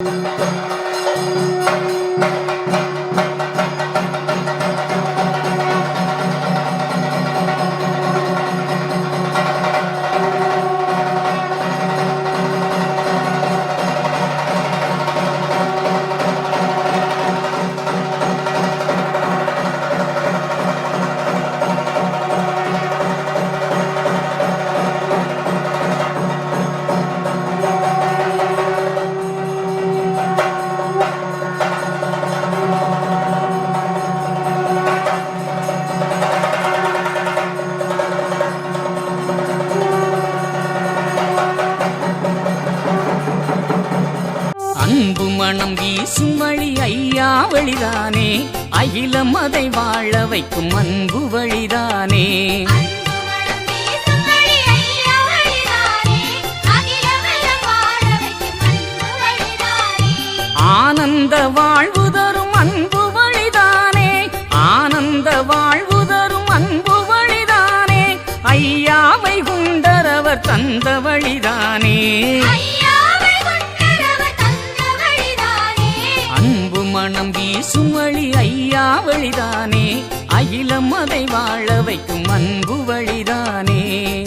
அன்பு மனம் வீசும் வழி ஐயா வழிதானே. அகிலம் அதை வாழ வைக்கும் அன்பு வழிதானே. வாழ வைக்கும் அன்பு வழிதானே ஆனந்த வாழ்வு தரும் அன்பு வழிதானே. ஆனந்த வாழ்வு தரும் அன்பு வழிதானே. ஐயாவை குண்டரவர் தந்த வழிதானே. வீசும் வழி ஐயா வழிதானே? அகிலம் அதை வாழ வைக்கும் அன்பு வழிதானே?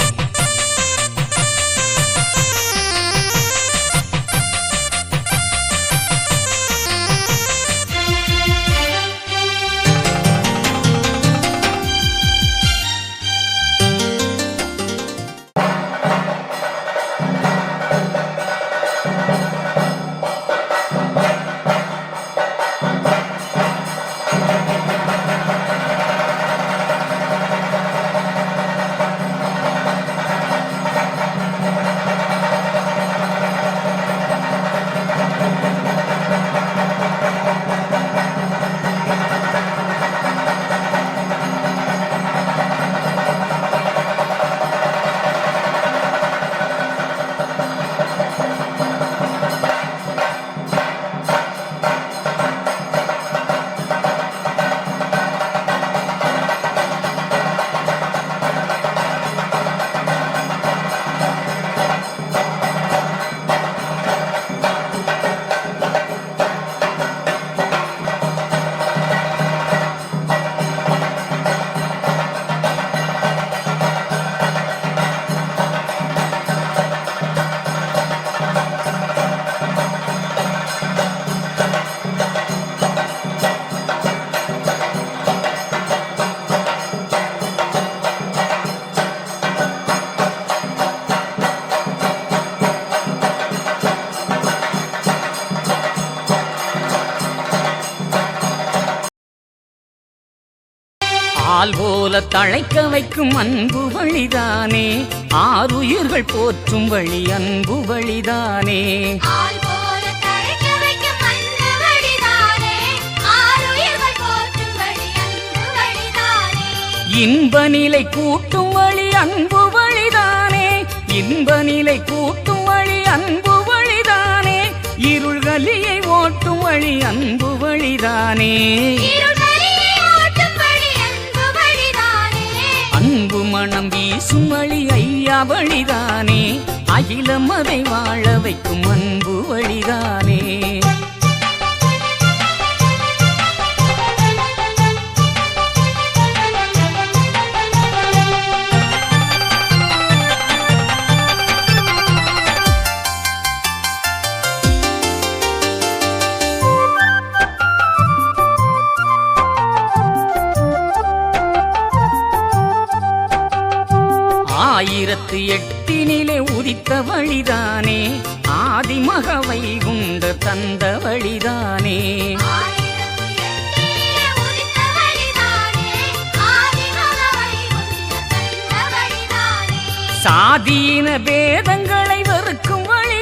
ஆள் போல தழைக்க வைக்கும் அன்பு வழிதானே. ஆறுயிர்கள் போற்றும் வழி அன்பு வழிதானே. போல இன்ப நிலை கூட்டும் வழி அன்பு வழிதானே. இன்ப நிலை கூட்டும் வழி அன்பு வழிதானே. இருள்கலியை ஓட்டும் வழி அன்பு வழிதானே. அன்பு மனம் வீசும் வழி ஐயா வழிதானே. அகிலம் அதை வாழ வைக்கும் அன்பு வழிதானே. வழிதானே ஆதிமகவை குண்ட தந்த வழிதானே சாதீன பேதங்களை வெறுக்கும் வழிதானே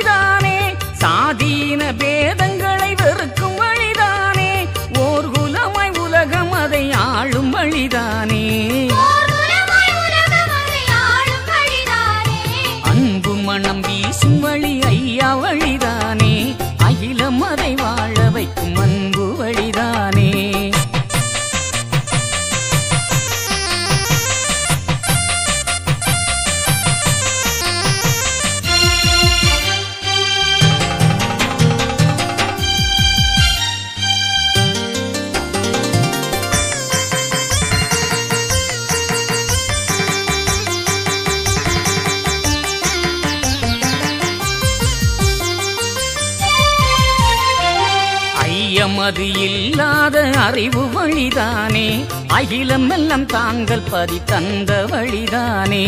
ஐயமது இல்லாத அறிவு வழிதானே? அகிலம் எல்லாம் தாங்கள் பதி தந்த வழிதானே?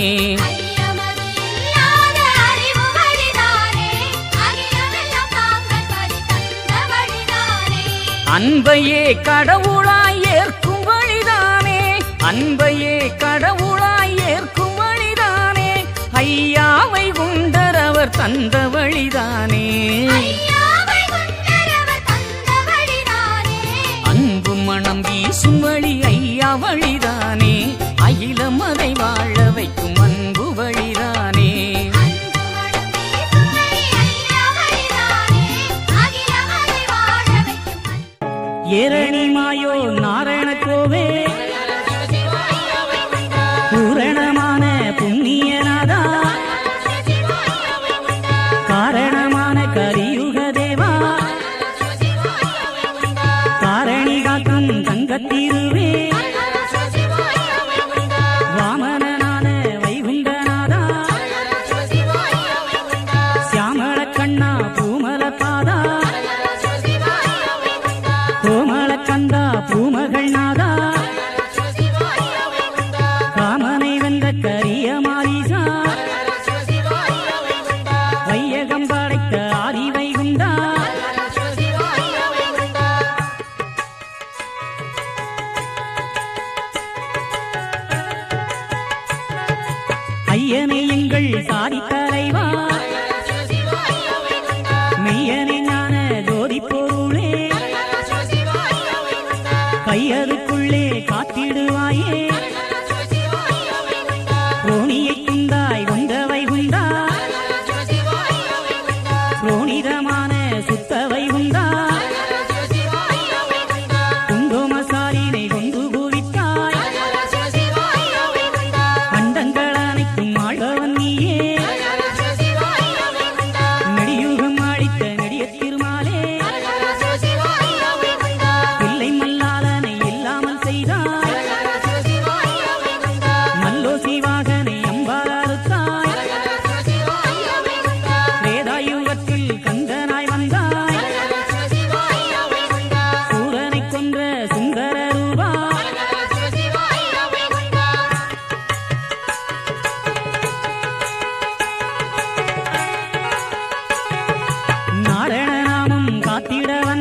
அன்பையே கடவுளாய் ஏற்கும் வழிதானே? அன்பையே கடவுளாய் ஏற்கும் வழிதானே? ஐயாவை குண்டரவர் தந்த வழிதானே? மனம் வழி ஐயா வழிதானே? அகிலம் அதை வாழ வைக்கும் please.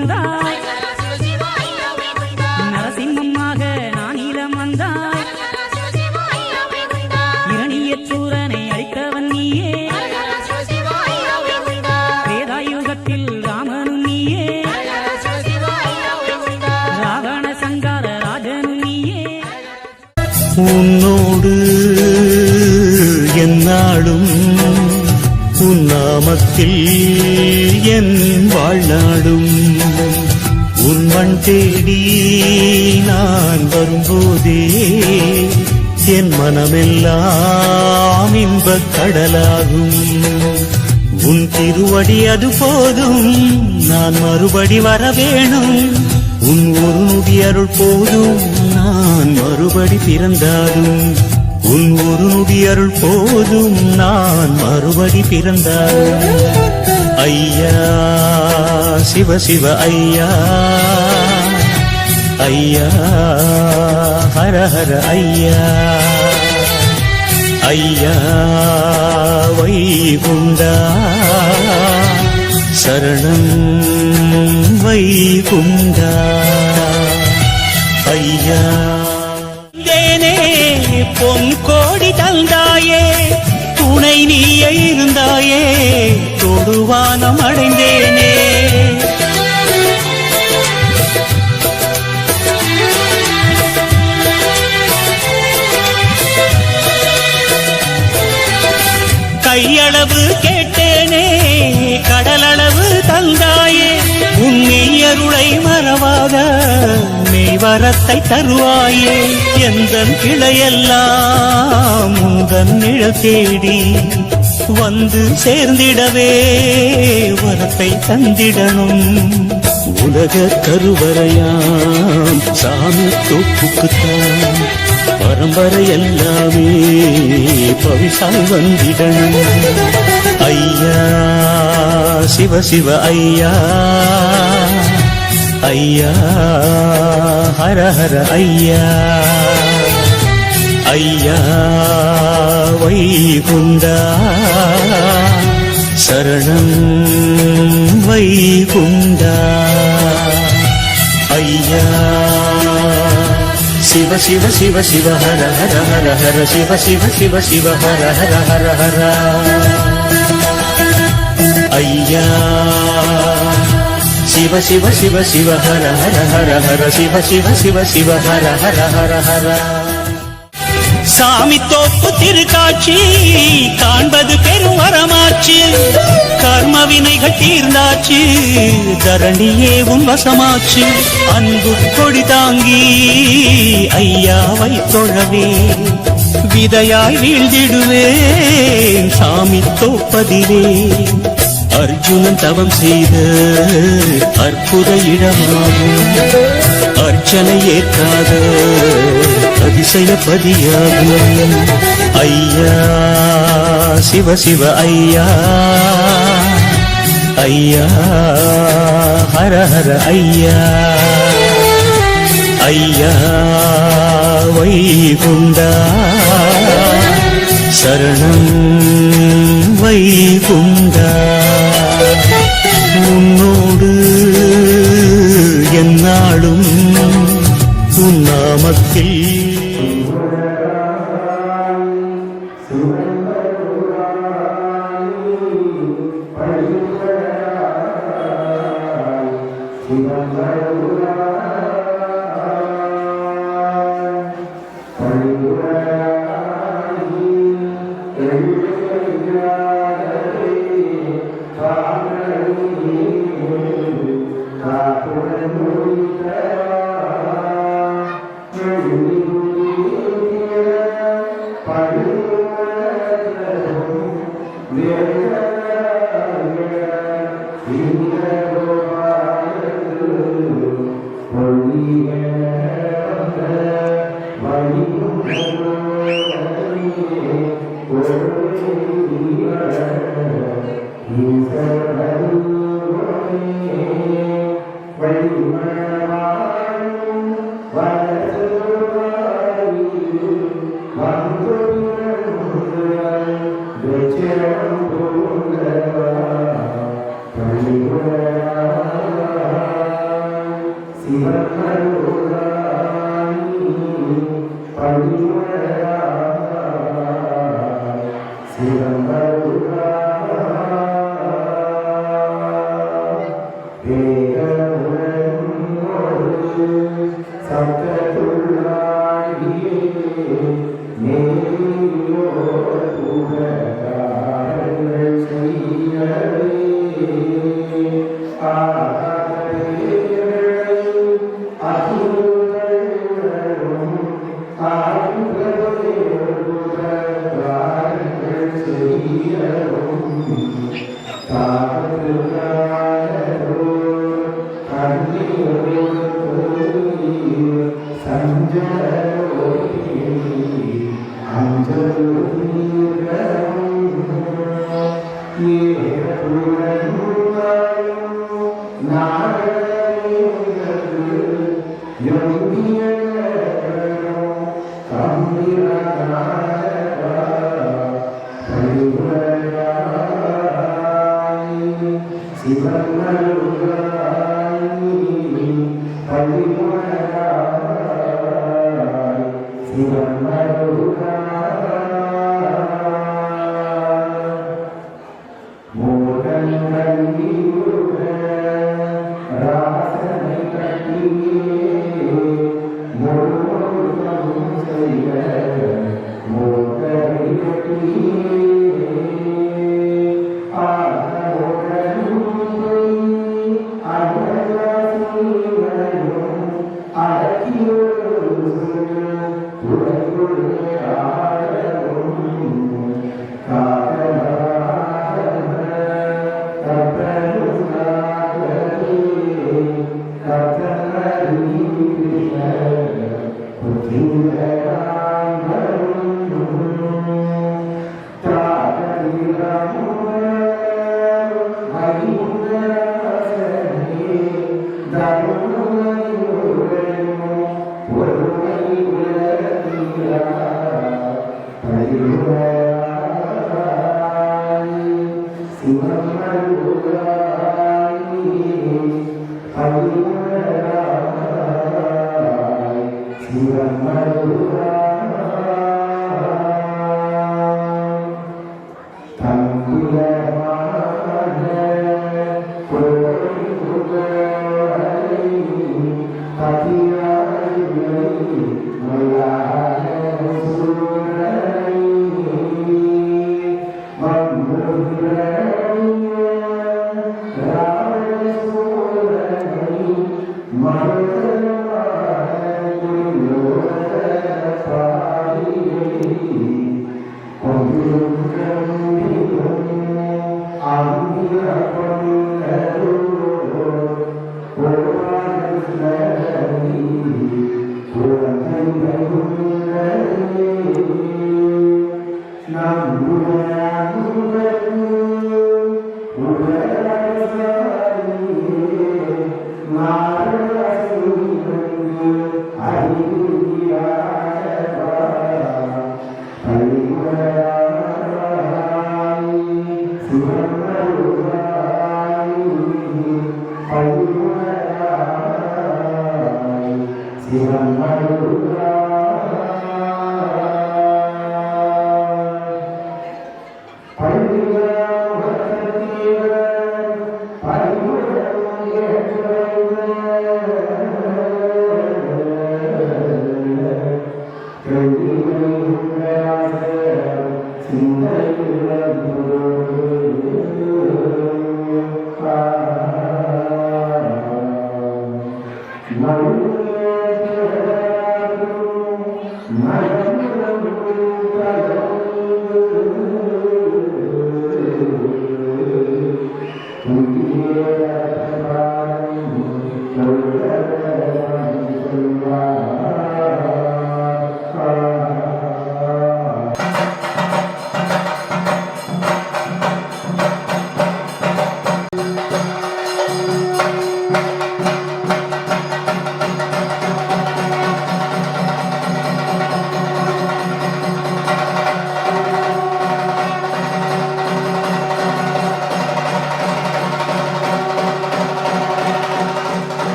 வந்தாய். நரசிம்மமாக நானிலம் வந்தாய். இரணிய சூரனை அழித்தவன் நீயே. வேதாயுகத்தில் ராமனும் நீயே. ராவண சங்கார ராஜனும் நீயே. உன்னோடு என்னாடும் உன் நாமத்தில் என் வாழ்நாடும் தேடி நான் வரும்போதே என் மனமெல்லாம் இன்பக் கடலாகும். உன் திருவடி அது போதும் நான் மறுபடி வர வேணும். உன் ஒரு நொடி அருள் போதும் நான் மறுபடி பிறந்தாலும். உன் ஒரு நொடி அருள் போதும் நான் மறுபடி பிறந்தாலும். ஐயா சிவ சிவ ஐயா. ஐயா ஹர ஹர ஐயா. ஐயா வைகுண்டா. சரணம் வைகுண்டா. ஐயா. தேனே பொன் கோடி தந்தாயே துணை நீயே இருந்தாயே தொடுவானம் அடைந்தேனே கையளவு கேட்டேனே கடலளவு தந்தாயே உன்னை அருளை மறவாத மெய்வரத்தை தருவாயே. எந்த கிளையெல்லாம் உந்தன் நிழல் தேடி வந்து சேர்ந்திடவே வரத்தை தந்திடணும். உலக கருவறையாம் சாமி தொப்புக்குத்தான். பரம்பரை எல்லாமே பவிசாய் வந்திடணும். ஐயா சிவ சிவ ஐயா. ஐயா ஹர ஹர ஐயா. ஐயா வைகுண்டா. சரணம் வைகுண்டா. ஐயா சிவ சிவ சிவ சிவ ஹர ஹர ஹர ஹர சிவ சிவ சிவ சிவ ஹர ஹர ஹர ஹர ஐயா சிவ சிவ சிவ சிவ ஹர ஹர ஹர ஹர சிவ சிவ சிவ சிவ ஹர ஹர ஹர ஹர சாமி தோப்பு திருக்காட்சி காண்பது பெரும் வரமாச்சு கர்ம வினைகள் தீர்ந்தாச்சு தரணியே உன் வசமாச்சு அன்பு கொடி தாங்கி ஐயாவை தொழவே விதையாய் வீழ்ந்திடுவேன் சாமி தோப்பதிலே. அர்ஜுனன் தவம் செய்த அற்புத இடமாகும். அர்ச்சனை ஏற்காத அதிசயப்பதியாகும் ஐயா சிவ சிவ ஐயா. ஐயா ஹர ஹர ஐயா. ஐயா வைகுண்டா சரணம் வைகுண்டா. உன்னோடு என்னாலும் உன் Iván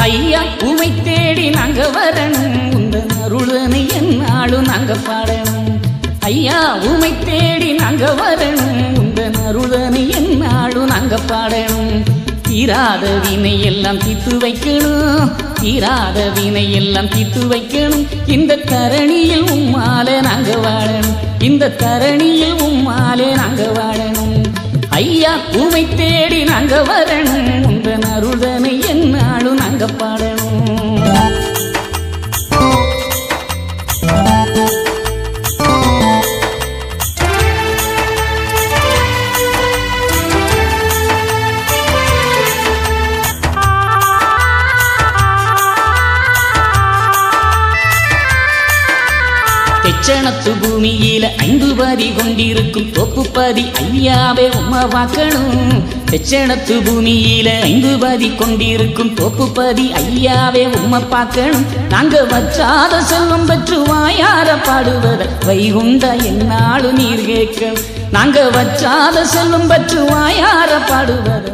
ஐயா உமை தேடி நாங்க வரணும். உந்த அருளனை என்னாலும் நாங்க பாடணும். ஐயா உமை தேடி நாங்க வரணும். உந்த அருளனை என்னாலும் நாங்க பாடணும். தீராத வினை எல்லாம் தீர்த்து வைக்கணும். தீராத வினை எல்லாம் தீர்த்து வைக்கணும். இந்த தரணியில் உம்மாலே நாங்க வாழணும். இந்த தரணியில் உம்மாலே நாங்க வாழணும். ஐயா உமை தேடி நாங்க வரணும். உந்த அருளனை என்ன நாங்க பாடணும் தெச்சணத்து பூமியில ஐந்து பதி கொண்டிருக்கும் தொப்பு பதி ஐயாவே உம்மை பார்க்கணும் எச்சனத்து பூமியில ஐந்து பதி கொண்டிருக்கும் தோப்பு பதி ஐயாவே உம்மை பார்க்கணும். நாங்க வச்சாத செல்வம் பெற்று வாயார பாடுவத வைகுண்ட என்னாலும் நீர் கேட்கணும். நாங்க வச்சாத செல்வம் பெற்று வாயார பாடுவத